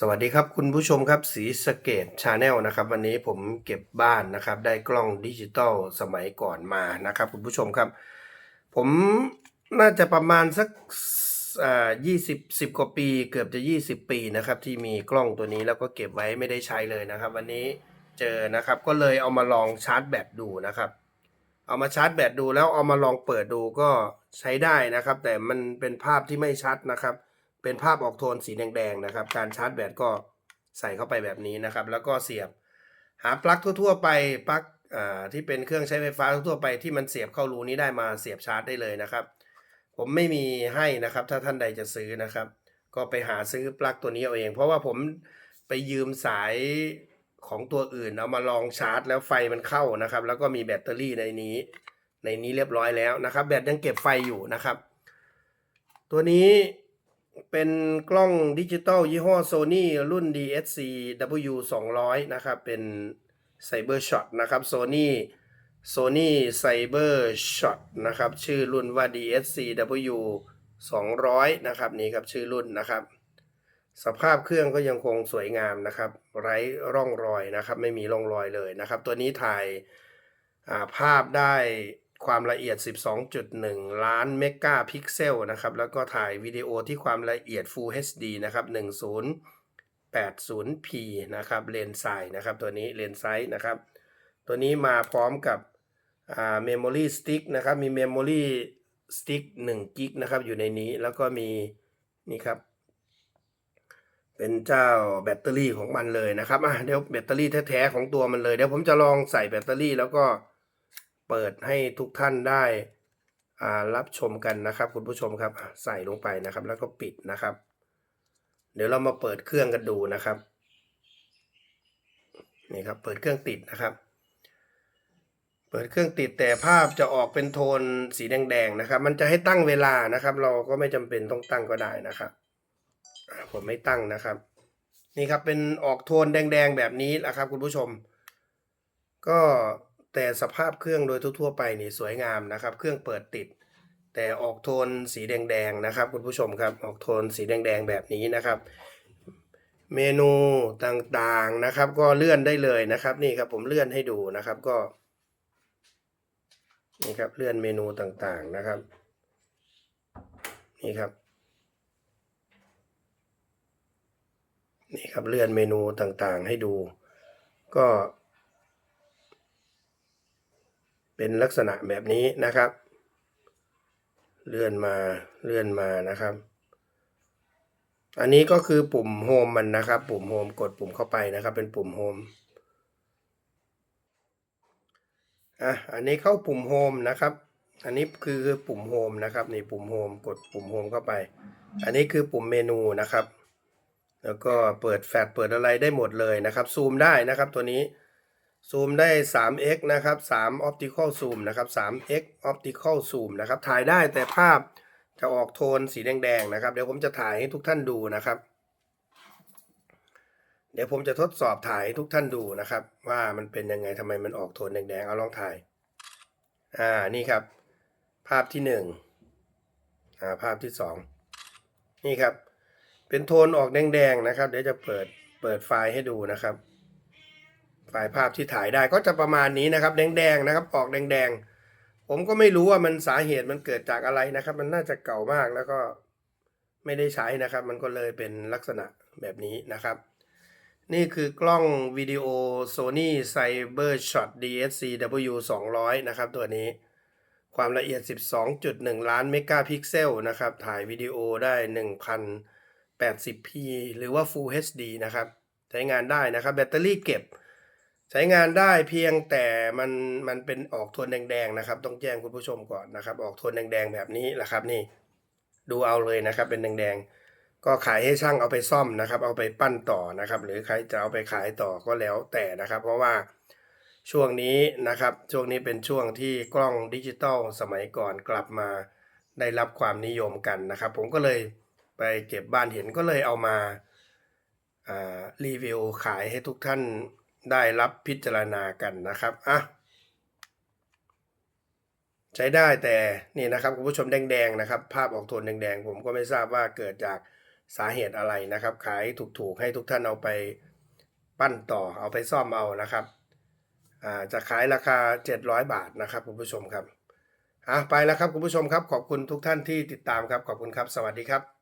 สวัสดีครับคุณผู้ชมครับสีสเกตชาแนลนะครับ วันนี้ผมเก็บบ้านนะครับ ได้กล้องดิจิตอลสมัยก่อนมานะครับ คุณผู้ชมครับ ผมน่าจะประมาณสักยี่สิบสิบกว่าปี เกือบจะ 20 ปีนะครับ ที่มีกล้องตัวนี้แล้วก็เก็บไว้ไม่ได้ใช้เลยนะครับ วันนี้เจอนะครับก็เลยเอามาลองชาร์จแบตดูนะครับ เอามาชาร์จแบตดูแล้วเอามาลองเปิดดูก็ใช้ได้นะครับ แต่มันเป็นภาพที่ไม่ชัดนะครับ เป็นภาพออกโทนสีแดงๆนะครับ การชาร์จแบตก็ใส่เข้าไปแบบนี้นะครับ แล้วก็เสียบ หาปลั๊กทั่ว ๆ ไปปลั๊กที่เป็นเครื่องใช้ไฟฟ้าทั่วๆไปที่มันเสียบเข้ารูนี้ได้มาเสียบชาร์จได้เลยนะครับ ผมไม่มีให้นะครับ ถ้าท่านใดจะซื้อนะครับ ก็ไปหาซื้อปลั๊กตัวนี้เอาเอง เพราะว่าผมไปยืมสายของตัวอื่นเอามาลองชาร์จ แล้วไฟมันเข้านะครับ แล้วก็มีแบตเตอรี่ในนี้ ในนี้เรียบร้อยแล้วนะครับ แบตยังเก็บไฟอยู่นะครับ ตัวนี้ เป็นกล้องดิจิตอลยี่ห้อ Sony รุ่น DSC W 200นะครับ เป็น Cyber Shot นะครับ Sony Sony Cyber Shot นะครับ ชื่อรุ่นว่า DSC W 200นะครับ นี่ครับชื่อรุ่นนะครับ สภาพเครื่องก็ยังคงสวยงามนะครับ ไร้ร่องรอยนะครับ ไม่มีร่องรอยเลยนะครับ ตัวนี้ถ่ายาภาพได้ ความละเอียด 12.1 ล้านเมกะพิกเซลนะครับ แล้วก็ถ่ายวิดีโอที่ความละเอียด Full HD นะครับ 1080p นะครับ เลนส์ไซด์นะครับ ตัวนี้เลนส์ไซด์นะครับ ตัวนี้มาพร้อมกับอ่า Memory Stick นะครับ มี Memory Stick 1กิกนะครับ อยู่ในนี้ แล้วก็มีนี่ครับ เป็นเจ้าแบตเตอรี่ของมันเลยนะครับอะเดี๋ยวแบตเตอรี่แท้ๆของตัวมันเลย เดี๋ยวผมจะลองใส่แบตเตอรี่แล้วก็ เปิดให้ทุกท่านได้รับชมกันนะครับคุณผู้ชมครับใส่ลงไปนะครับ แล้วก็ปิดนะครับ เดี๋ยวเรามาเปิดเครื่องกันดูนะครับนี่ครับเปิดเครื่องติดนะครับ เปิดเครื่องติดแต่ภาพจะออกเป็นโทนสีแดงๆนะครับ มันจะให้ตั้งเวลานะครับ เราก็ไม่จำเป็นต้องตั้งก็ได้นะครับผมไม่ตั้งนะครับ นี่ครับเป็นออกโทนแดงๆแบบนี้นะครับ คุณผู้ชม ก็ แต่สภาพเครื่องโดยทั่วๆไปนี่สวยงามนะครับ เครื่องเปิดติด แต่ออกโทนสีแดงๆนะครับ คุณผู้ชมครับออกโทนสีแดงๆแบบนี้นะครับ เมนูต่างๆนะครับ ก็เลื่อนได้เลยนะครับ นี่ครับผมเลื่อนให้ดูนะครับก็นี่ครับเลื่อนเมนูต่างๆนะครับ นี่ครับนี่ครับเลื่อนเมนูต่างๆให้ดู ก็ เป็นลักษณะแบบนี้นะครับ เลื่อนมาเลื่อนมานะครับ อันนี้ก็คือปุ่มโฮมมันนะครับ ปุ่มโฮมกดปุ่มเข้าไปนะครับ เป็นปุ่มโฮมอะอันนี้เข้าปุ่มโฮมนะครับ อันนี้คือปุ่มโฮมนะครับนี่ปุ่มโฮมกดปุ่มโฮมเข้าไป อันนี้คือปุ่มเมนูนะครับ แล้วก็เปิดแฟลชเปิดอะไรได้หมดเลยนะครับ ซูมได้นะครับตัวนี้ ซูมได้ 3x นะครับ 3 optical zoom นะครับ 3x optical zoom นะครับ ถ่ายได้แต่ภาพจะออกโทนสีแดงๆนะครับ เดี๋ยวผมจะถ่ายให้ทุกท่านดูนะครับ เดี๋ยวผมจะทดสอบถ่ายให้ทุกท่านดูนะครับ ว่ามันเป็นยังไงทำไมมันออกโทนแดงๆ เอาลองถ่าย อ่า นี่ครับ ภาพที่หนึ่งอ่า ภาพที่สองนี่ครับ เป็นโทนออกแดงๆนะครับ เดี๋ยวจะเปิด เปิดไฟล์ให้ดูนะครับ ไฟล์ภาพที่ถ่ายได้ก็จะประมาณนี้นะครับ แดงๆนะครับ ออกแดงๆ ผมก็ไม่รู้ว่ามันสาเหตุมันเกิดจากอะไรนะครับ มันน่าจะเก่ามากแล้วก็ไม่ได้ใช้นะครับ มันก็เลยเป็นลักษณะแบบนี้นะครับ นี่คือกล้องวิดีโอ Sony Cybershot DSC W 200นะครับตัวนี้ความละเอียด 12.1 ล้านเมกะพิกเซลนะครับ ถ่ายวิดีโอได้ 1080p หรือว่า Full HD นะครับ ใช้งานได้นะครับ แบตเตอรี่เก็บ ใช้งานได้เพียงแต่มันมันเป็นออกโทนแดงๆนะครับ ต้องแจ้งคุณผู้ชมก่อนนะครับ ออกโทนแดงๆแบบนี้แหละครับนี่ ดูเอาเลยนะครับ เป็นแดงๆก็ขายให้ช่างเอาไปซ่อมนะครับ เอาไปปั้นต่อนะครับ หรือใครจะเอาไปขายต่อก็แล้วแต่นะครับ เพราะว่าช่วงนี้นะครับ ช่วงนี้เป็นช่วงที่กล้องดิจิตอลสมัยก่อนกลับมาได้รับความนิยมกันนะครับ ผมก็เลยไปเก็บบ้านเห็นก็เลยเอามาอ่ารีวิวขายให้ทุกท่าน ได้รับพิจารณากันนะครับอะใช้ได้แต่นี่นะครับคุณผู้ชมแดงๆนะครับ ภาพออกโทนแดงๆ ผมก็ไม่ทราบว่าเกิดจากสาเหตุอะไรนะครับ ขายถูกๆให้ทุกท่านเอาไปปั้นต่อเอาไปซ่อมเอานะครับอ่าจะขายราคา 700 บาทนะครับคุณผู้ชมครับอะไปแล้วครับคุณผู้ชมครับ ขอบคุณทุกท่านที่ติดตามครับขอบคุณครับ สวัสดีครับ